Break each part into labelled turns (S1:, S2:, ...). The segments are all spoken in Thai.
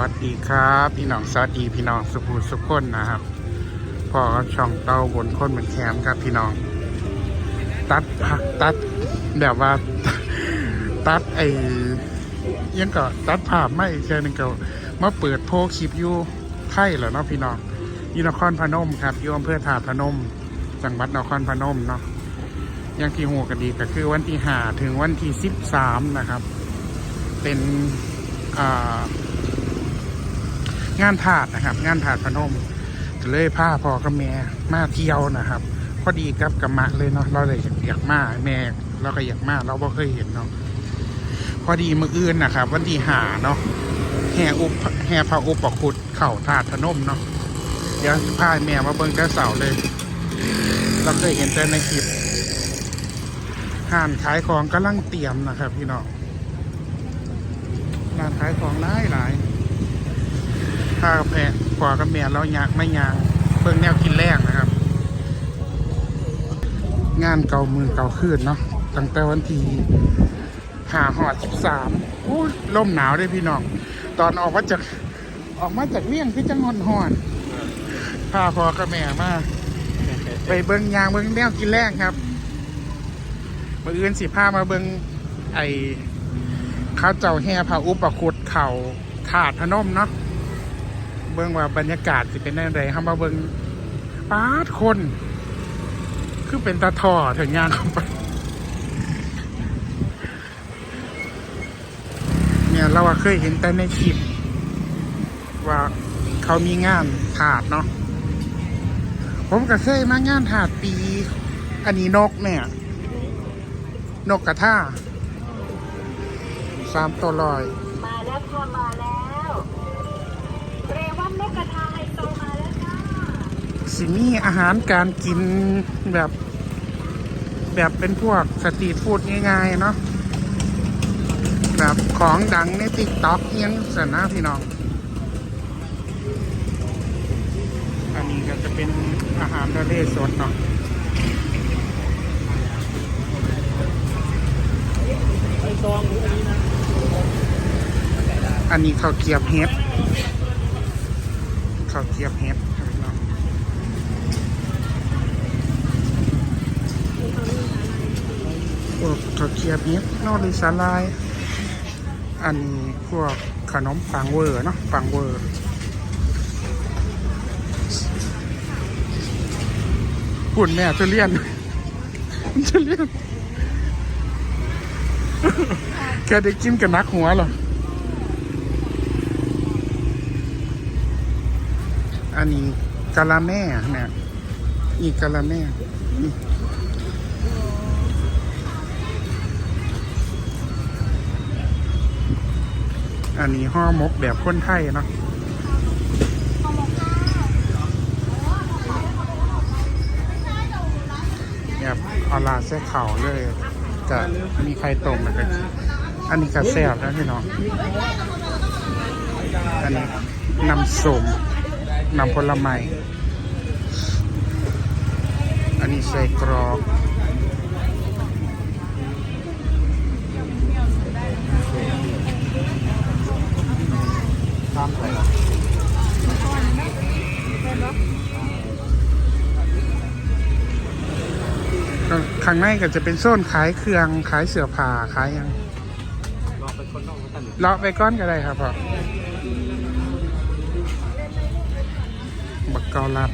S1: วัสดีครับพี่น้องสวัสดีพี่น้องสุภูสุขคนนะครับพ่อช่องเต้าบนคนเหมือนแคมครับพี่น้อง ตัดผักตัดแบบว่า ตัดไอ้ยังก็ตัดภาพไม่แค่นึงก็มาเปิดโพคลิปอยู่ไข่เหรอเนาะพี่น้องยูนครพนมครับยู่อำเภอถาพนม จังหวัดนครพนมเนาะยังที่หัวกันดีก็คือวันที่ห้าถึงวันที่สิบสามนะครับ เป็นอ่า งานถาดนะครับ งานถาดพนมก็เลยพาพอกับแม่มาเที่ยวนะครับพอดีกับกับมะเลยเนาะเราเลยอยากมาแม่เราก็อยากมาเราบ่เคยเห็นเนาะพอดีมืออื่นนะครับ วันที่หาเนาะแห่อุปแห่พระอุปคุตเข่าถาดพนมเนาะเดี๋ยวพาแม่มาเบิ่งแต่เสาเลย เราเคยเห็นแต่ในคลิปห่านขายของกำลังเตรียมนะครับ พี่น้องร้านขายของหลายหลาย ข้าแพะกว่ากับแม่เราอยากไม่ยางเบิ่งแนวกินแรกนะครับ งานเก่ามือเก่าคืนเนาะตั้งแต่วันที่หาหอดสิบสามอู้ล่มหนาวด้วยพี่น้อง ตอนออกมาจากออกมาจากเมี่ยงที่จังหอนหอนพาพอกับแม่มาไปเบิ่งยางเบิ่งแนวกินแรกครับมืออื่นสิพามาเบิ่งไอเขาเจ้าแห่พระอุปคุตเข่าถาดพนมเนาะ เบิ่งว่าบรรยากาศสิเป็นยังไงเฮามาเบิ่งปาดคน คือเป็นตาท่อถึงยางเข้าไปเนี่ยเราเคยเห็นแต่ในคลิป ว่าเขามีงานถาดเนาะผมก็เคยมางานถาดปี อันนี้นกเนี่ย นกกระท่าสามตัวลอย
S2: มาแล้วค่ะมา
S1: สิมีอาหารการกินแบบ แบบเป็นพวกสตรีทฟู้ดง่ายๆเนาะแบบของดังในติ๊กต็อกยังสนะพี่น้อง อันนี้ก็จะเป็นอาหารทะเลสดเนาะอันนี้ข้าวเกียบเฮ็ดข้าวเกียบเฮ็ดครับพี่น้อง พ วกข้าวเกียบเนี้ยนอรือสาลาย อันนี้พวกขนมปังเวอร์เนาะปังเวอร์หุ่นแม่จะเลี่ยนจะเลี่ยนแกได้กินกับนักหัวเหรออันนี้กะละแม่เนี่ยอีกกะละแม่นี่ อันนี้ห่อมกแบบคนไทยเนาะแบบเอาลาเส้เข่าเลยกับมีไข่ต้มแล้วก็อันนี้กระแซบนะพี่น้อง อันนี้นำส้มนำผลไม้ อันนี้ใส่กรอก ก็ข้างในก็จะเป็นโซนขายเครื่องขายเสื้อผ้าขายหยัง
S3: ลองไปคนนอกแล้วกัน
S1: เลาะไปก้อนก็ได้ครับพ่อบักเกาลัด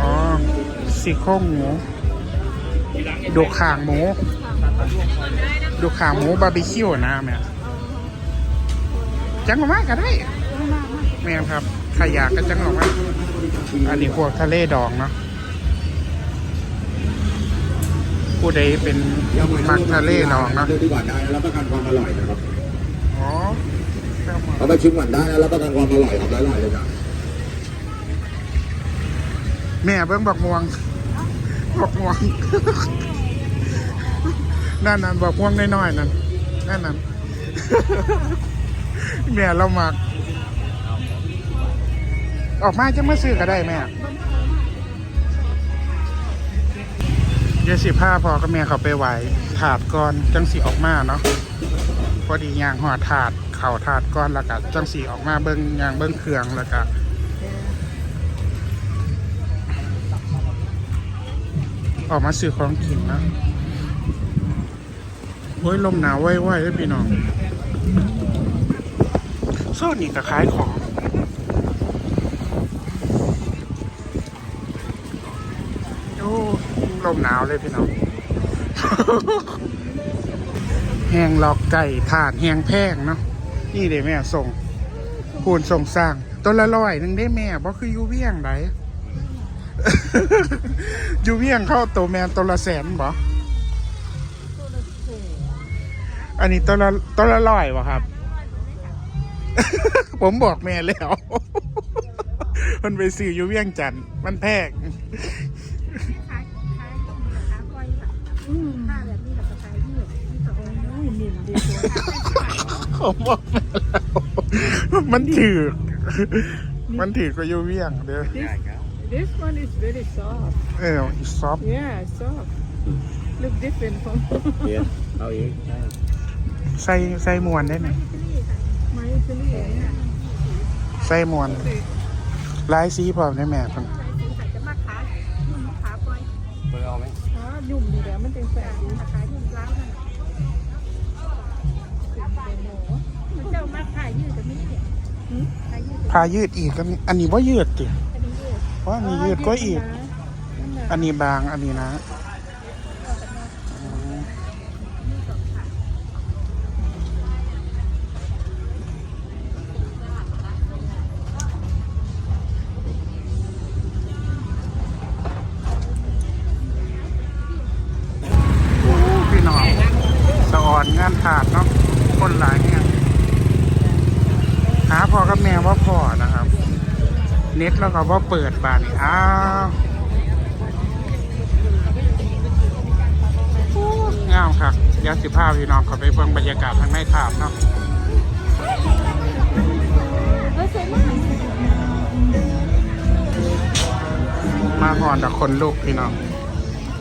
S1: อ๋อซี่โครงหมูดูข่างหมูดูข่างหมูบาร์บีคิวนะแม่ จังออกมาก็ได้ แม่ครับใครอยากก็จังออกมา อันนี้พวกทะเลดองเนาะผู้ใดเป็นมักทะเลดองเนาะ
S4: เลือกที่หวานได้นะรับประกันความอร่อยนะครับ
S1: อ๋อแซลมอน
S4: เอาไปชิมหวานได้นะรับประกันความอร่อยครับอร่อยเลยจ้ะ
S1: แม่เบิ้งบอกม่วงบอกม่วงนั่นนั่นบอกม่วงน้อยๆนั่นนั่นนั่น แม่เรามัก ออกมาจะมาซื้อก็ได้แม่เดี๋ยวสิผ้าพอก็แม่เขาไปไหวถาดก่อนจังสิออกมาเนาะพอดียางหอถาดเข่าถาดก้อนแล้วก็จังสีออกมาเบิ้งยางเบิ้งเครื่องแล้วก็ออกมาซื้อของกินนะโอ้ยลมหนาวไว้ๆเลยพี่น้อง โซนนี่ก็ขายของโอ้ลมหนาวเลยพี่น้อง แหงหลอกไก่ถาดแหงแพงเนาะนี่เด้แม่ส่งพูนส่งสร้างต้นละร้อยหนึ่งได้แม่บ่คืออยู่เวียงไดอยู่เวียงเข้าตัวแมนตัวละแสนบ่อันนี้ตัวละตัวละร้อยวะครับ ผมบอกแม่แล้ว มันไปซื้ออยู่เวียงจันทน์มันแพง
S5: ขายขายต้องมีขาก้อยแบบผ้าแบบนี้แบบกระจายยืดนี่ต่อไปน้อยนิ่มดีกว่า
S1: ผมบอกแม่แล้วมันถือมันถือก็อยู่เวียงเด้อ
S3: ได้ครับ
S5: This one is very soft
S1: เออซอฟ
S5: yeah soft look different from
S3: เดี๋ยวเอาเองได้
S1: ใส่ใส่มวนได้ไหม
S5: my Italy เนี่ย
S1: ใส่มวนลายสีพร้อมได้แม่เพิ่น
S5: จะมาขายนุ่มขาก้อย
S3: เบอร์เอาไหม
S5: อ๋อนุ่มดีแล้วมันเป็นแสบดีขายนุ่มร้านนั่นมันเจ้ามาขายยืดกับนี่เนี่ยขายยืด
S1: พายืดอีกก็มีอันนี้ว่ายืดติ
S5: อันนี้ยืด
S1: เพราะอันนี้ยืดก็อีก อันนี้บางอันนี้นะ แล้วก็ว่าเปิดบานอ้าวงามครับยวสิพาพี่น้องขาไปเบิ่งบรรยากาศทางในถามเนาะมาหอนกับคนลูกพี่น้อง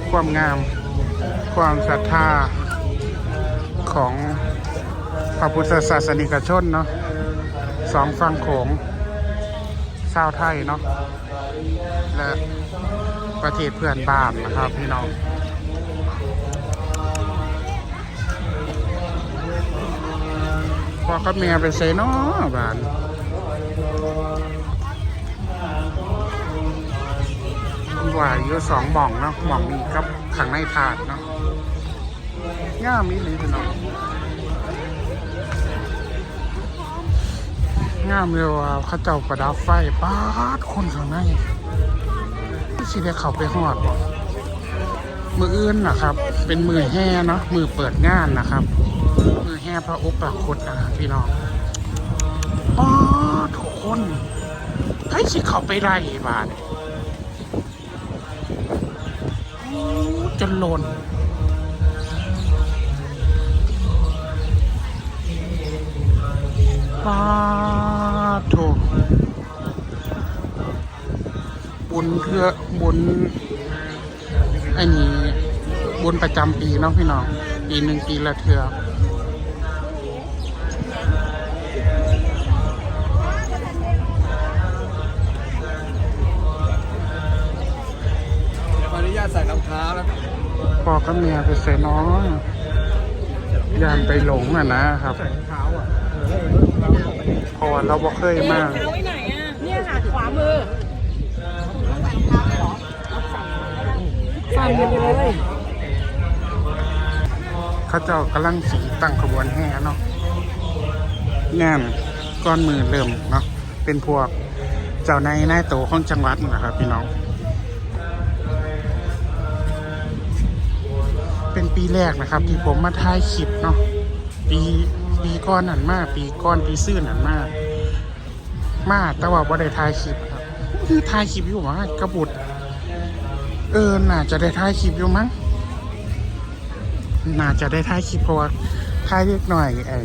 S1: ความงาม ความศรัทธาของพระพุทธศาสนิกชนเนาะสองฝั่งโขง ชาวไทยเนาะและประเทศเพื่อนบ้านนะครับพี่น้องพ่อกับแม่ไปใส่เนาะบ้านหวายอยู่สองหม่องเนาะหม่องนี้กับขังในถาดเนาะง่ามนี้เลยพี่น้อง งามเลยว่าเขาเจ้าประดับไฟป้าดคนข้างในสิได้เข้าไปหอดบ่มืออื่นนะครับ เป็นมือแห่เนาะมือเปิดงานนะครับ มือแห่พระอุปคุตนะครับพี่น้องป้าดทุกคนให้สิเข้าไปไล่บาดโอ้จนหล่น ญเพื่อบุญอันนี้บุญประจำปีเนาะพี่น้องปีหนึ่งปีละเทือ
S3: ขออนุญาตใส่รองเท้าแล้ว
S1: พ่อกับเมียไปใส่น้องยานไปหลงอะนะครับ
S3: ใส่รองเท้าอะ
S1: เพราะว่าเราบ่เคยมาก
S5: เลย
S1: เขาเจ้ากำลังสีตั้งขบวนแห่เนาะงานก้อนมือเริ่มเนาะเป็นพวกเจ้าในนายโตของจังหวัดนะครับพี่น้อง เป็นปีแรกนะครับ ที่ผมมาถ่ายคลิปเนาะปีปีก้อนหันมาก ปีก้อนปีซื่นหันมาก มาแต่ว่าบ่ได้ถ่ายคลิปครับคือถ่ายคลิปอยู่ว่ากระบุด เออ น่าจะได้ถ่ายคลิปอยู่มั้ง น่าจะได้ถ่ายคลิปเพราะว่าถ่ายเล็กหน่อยไอ้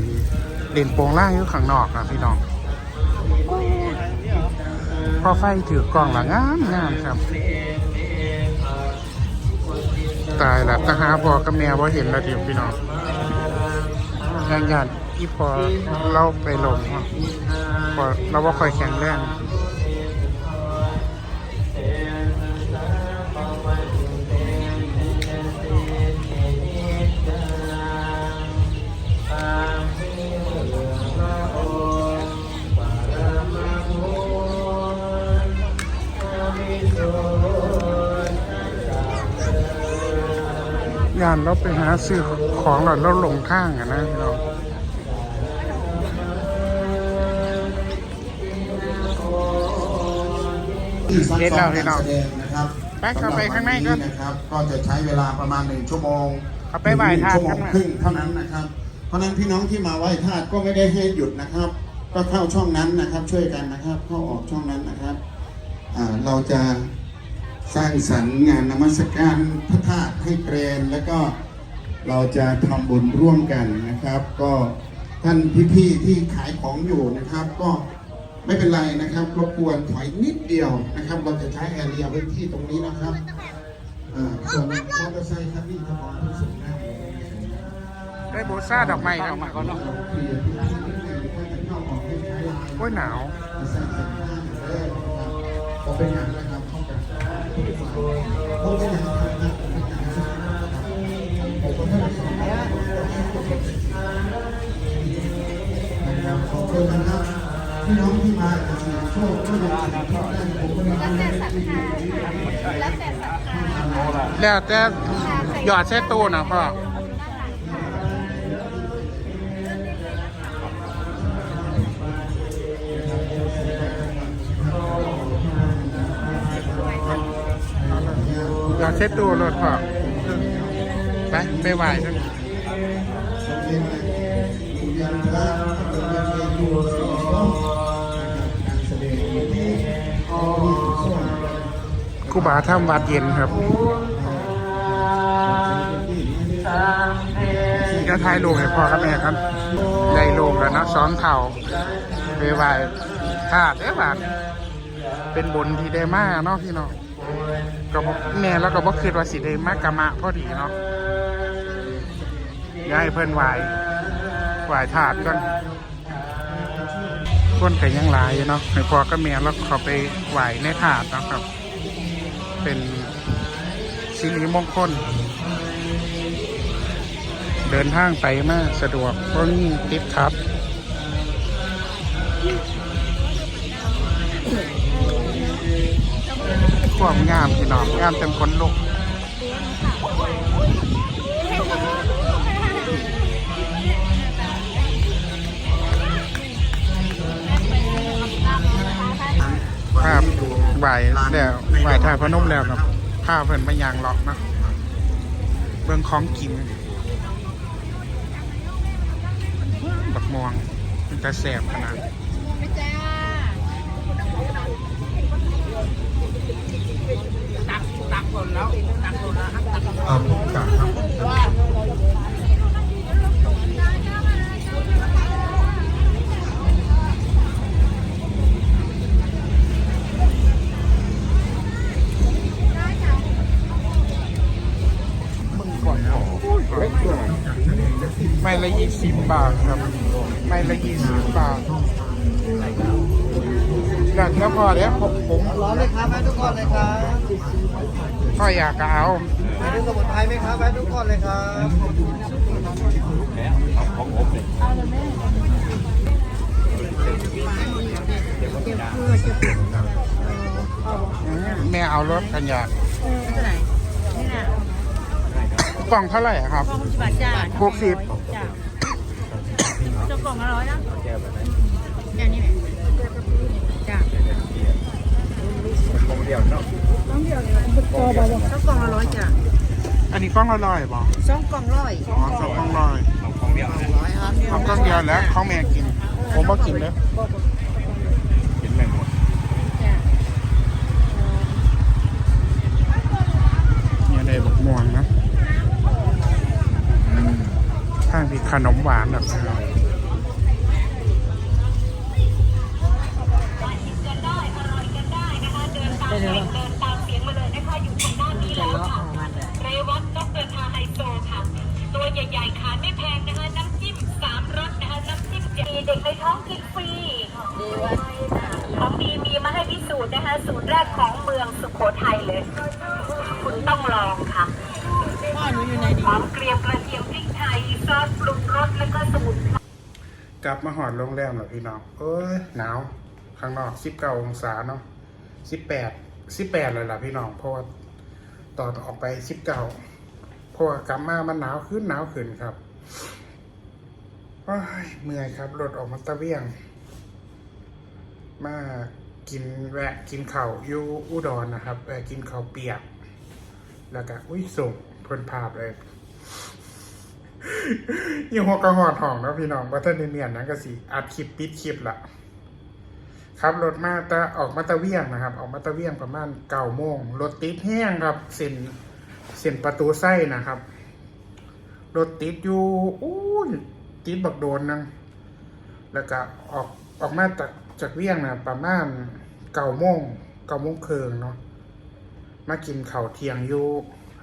S1: เด่นโปงล่างอยู่ข้างนอกนะพี่น้องพอไฟถือกล้องละงามงามครับ ตายละตาหาพ่อกับแม่ว่าเห็นแล้วเดี๋ยวพี่น้องยังยันอีพอเราไปลงพอเราว่าคอยแข็งแรงานเราไปหาซื้อของหลอดเราหลงข้างอะนะพี่น้องเด็ดแล้วพี่น้อง
S4: แสดงนะครับ
S1: ไปเข้าไปข้างในก่อน
S4: นะครับ ก็จะใช้เวลาประมาณหนึ่งชั่วโมง
S1: เอาไปไหว้ธาตุ
S4: ชั่วโม
S1: กัน
S4: ง
S1: มา
S4: ครึ่งเท่านั้นนะครับ เพราะฉะนั้นพี่น้องที่มาไหว้ธาตุก็ไม่ได้ให้หยุดนะครับ ก็เข้าช่องนั้นนะครับ ช่วยกันนะครับ เข้าออกช่องนั้นนะครับอ่าเราจะ สร้างสรรค์งานนมัสการพระธาตุให้เกรนแล้วก็เราจะทำบุญร่วมกันนะครับ ก็ท่านพี่ๆที่ขายของอยู่นะครับ ก็ไม่เป็นไรนะครับรบกวนถอยนิดเดียวนะครับ เราจะใช้แอเรียพื้นที่ตรงนี้นะครับอ่าส่วนมอเตอร์ไซค์ครับนี่เฉพาะผู้สูงอายุ
S1: ได้โบซ่าดอกไม้ครับ
S3: มาก่อนเนาะ
S4: เปลี่ยนที่นั่งนิดนึงถ้าจะเข้าออกให้ใช้ไลน์
S1: โอ้ยหนาว
S4: มาใส่เสื้อผ้าอยู่เลยนะครับก็เป็นอย่างนะครับเข้ากันเพราะเป็นอย่างนะครับผมก็ไม่ได้สนใจนะครับขอบคุณนะครับพี่น้องที่มาจากเสียงโชคก็ยังสิ่งที่ได้ผมก็ไม่ได้ไม่ได้
S5: แล้วแต่ศรัทธา
S1: แล้วแต่หยอดเส้ตู้นะพ่อ หยอดเส้ตู้รถพ่อไปไปไหว้ท่าน
S4: เรียนอะไรเรียนพระเรียนเรียนอยู่สี่ช่องการแสดงอยู่ที่อ๋อส่วน
S1: ครูบาทำวัดเย็นครับก็ถ่ายรูปให้พ่อกับแม่ครับได้รูปแล้วนะซ้อมเข่าไปไหว้ธาตุเด้บาดเป็นบุญที่ได้มาเนาะพี่น้อง ก็บ่แม่แล้วก็บ่คิดว่าสิได้มากะมะพอดีเนาะอยากให้เพิ่นไหวไหว้ธาตุก่อนคนก็ยังหลายเนาะให้พ่อกับแม่แล้วเขาไปไหวในธาตุเนะครับ เป็นสิริมงคลเดินทางไปมาสะดวกเพราะนี่ติดครับ ความงามพี่น้องงามเต็มคนลุกภาพไหวแล้วไหวถ่ายพนมแล้วครับภาพเพิ่นไมายางเลาะนะเบิ่งของกินบักม่วงมันจะแสบขนาด
S5: ไม่จ้า
S4: เอาผมกลับครับมึงกอนหอเล็กกว่า
S1: ไม่ละยี่สิบบาทครับ ไม่ละยี่สิบบาทอยากแล้วพอแล้วผมผม
S3: ร้อนเลยครับแม่ทุกคนเลยครับ
S1: ก็อยากจะเอา
S3: มีดูสมุนไพรไหมครับแม่ทุกคนเลยครับ
S1: แม่เอารถกันอยาก
S5: เท่าไหร่นี่นะ
S1: กล่องเท่าไหร่อะครับ
S5: กล่องสิบบาทจ้า
S1: หกสิบ
S5: จ้าเจ้ากล่องละร้อยนะแก้วนี้ไหมจ้า
S3: ผมเดียวเนาะ
S5: เจ้ากล่องละร้อยจ้า
S1: อันนี้กล้องละร้อยบอ
S5: สองกล่องร้อย
S1: อ๋อสองกล้องร้อย
S3: ของเดียว
S5: ร้อยครับ
S1: เอากล้องเดียวแล้วเขาแม่กิน ผมบ่กินเลย
S3: เป็นแม่หมด
S5: จ้า
S1: เนี่ยในบักม่วงนะข้างที่ขนมหวานแบบ
S2: เรแรกของเมืองสุโขทัยเลย คุณต้องลองค่ะหอมเกรียมกระเทียมพริกไทยซอสปรุงรสแล้วก็สมุนไพร
S1: กลับมาหอดโรงแรมแล้วพี่น้อง เอ้ยหนาวข้างนอกสิบเก้าองศาเนาะสิบแปดสิบแปดเลยล่ะพี่น้องเพราะว่าตอนออกไปสิบเก้าเพราะว่ากลับมามันหนาวขึ้นหนาวขึ้นครับว้ายเมื่อยครับรถออกมาตะเวียง มากิ กินแวะกินข้าวอยู่อุดรนนะครับแวะกินข้าวเปียก แล้วก็อุ้ยส่งเพิ่นภาพเลยยี่หัวกระหอดห้องนะพี่น้องว่าท่านเนียนๆนก็สิอัดคลิปปิดคลิปละครับรถมาตะออกมาตะเวียงนะครับ ออกมาตะเวียงประมาณเก้าโมงรถติดแห้งครับเส้นเส้นประตูไส้นะครับรถติดอยู่อู้ติดบักโดนนังแล้วก็ออกออกมาจาก จากเวียงนะประมาณเก้าโมงเก้าโมงเครึ่งเนาะมากินข้าวเที่ยงอยู่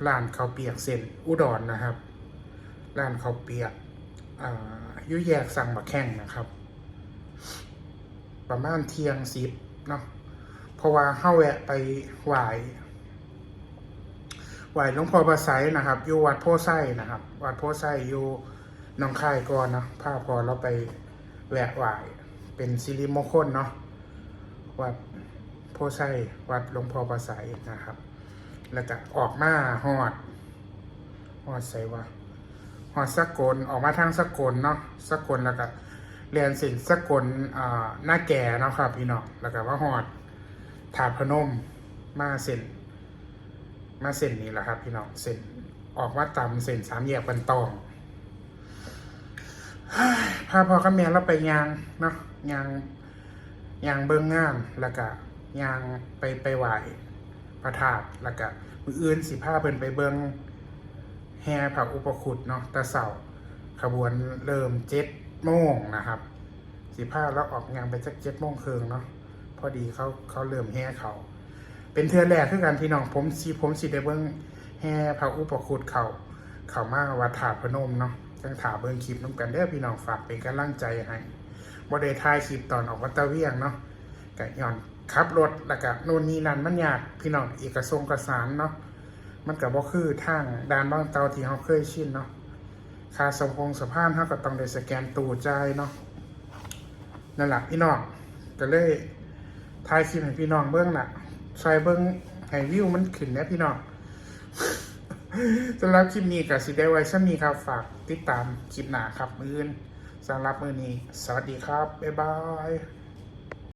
S1: ร้านข้าวเปียกเส้นอุดรนะครับร้านข้าวเปียกอ่าอยุแยกสั่งบักแข้งนะครับ ประมาณเที่ยงสิบเนาะเพราะว่าเข้าแวะไปไหวไหวหลวงพ่อประไสนะครับ อยู่วัดโพไส้นะครับ วัดโพไส้อยู่หนองคายก่อนนะพาพอเราไปแวะไหว เป็นสิริมงคลเนาะวัดโพไส้วัดหลวงพ่อประไสนะครับ แล้วก็ออกมาหอดหอดใส่ว่าหอดสกลออกมาทางสกลเนาะสกลแล้วก็เรียนสินสกลอ่าหน้าแก่นะครับพี่น้องแล้วก็ว่าหอดถาดพนมมาเส้นมาเส้นนี้แหละครับ พี่น้องเส้นออกมาตามเส้นสามแยกบันตองพาพอกับแม่เราไปยางเนาะ ยางยางเบิ้งงานแล้วก็ยางไปไปไหวพระธาตุแล้วก็มืออื่นสิพาเพิ่นไปเบิ้งแห่ผักอุปคุตเนาะแต่เสาขบวนเริ่มเจ็ดโมงนะครับ สิผ้าแล้วออกงานไปสักเจ็ดโมงครึ่งเนาะพอดีเขาเขาเริ่มแห่เขาเป็นเทือแรกคือกันพี่น้องผมสีผมสีได้เบิ้งแห่ผักอุปคุตเขาเขามาวัดถาพนมเนาะจังถาเบิ้งคลิปน้ำกันเด้อพี่น้องฝากเป็นกำลังใจให้ บ่ได้ถ่ายคลิปตอนออกวัตะเวียงเนาะกะย้อนขับรถแล้วก็โน่นนี่นั่นมันยากพี่น้องเอกสงกระสารเนาะมันก็บ่คือทางด่านบางเตาที่เราเคยชินเนาะค่าสมพงสะพานเฮาก็ต้องได้สแกนตู้จ่ายเนาะนั่นแหละพี่น้องก็เลยถ่ายคลิปให้พี่น้องเบิ่งน่ะช่วยเบิ่งให้วิวมันขึ้นนะพี่น้องสำหรับคลิปนี้ก็สิได้ไว้ซะนี้ครับฝากติดตามคลิปหน้าครับมื้อน สำหรับมื้อนี้ สวัสดีครับ บ๊ายบาย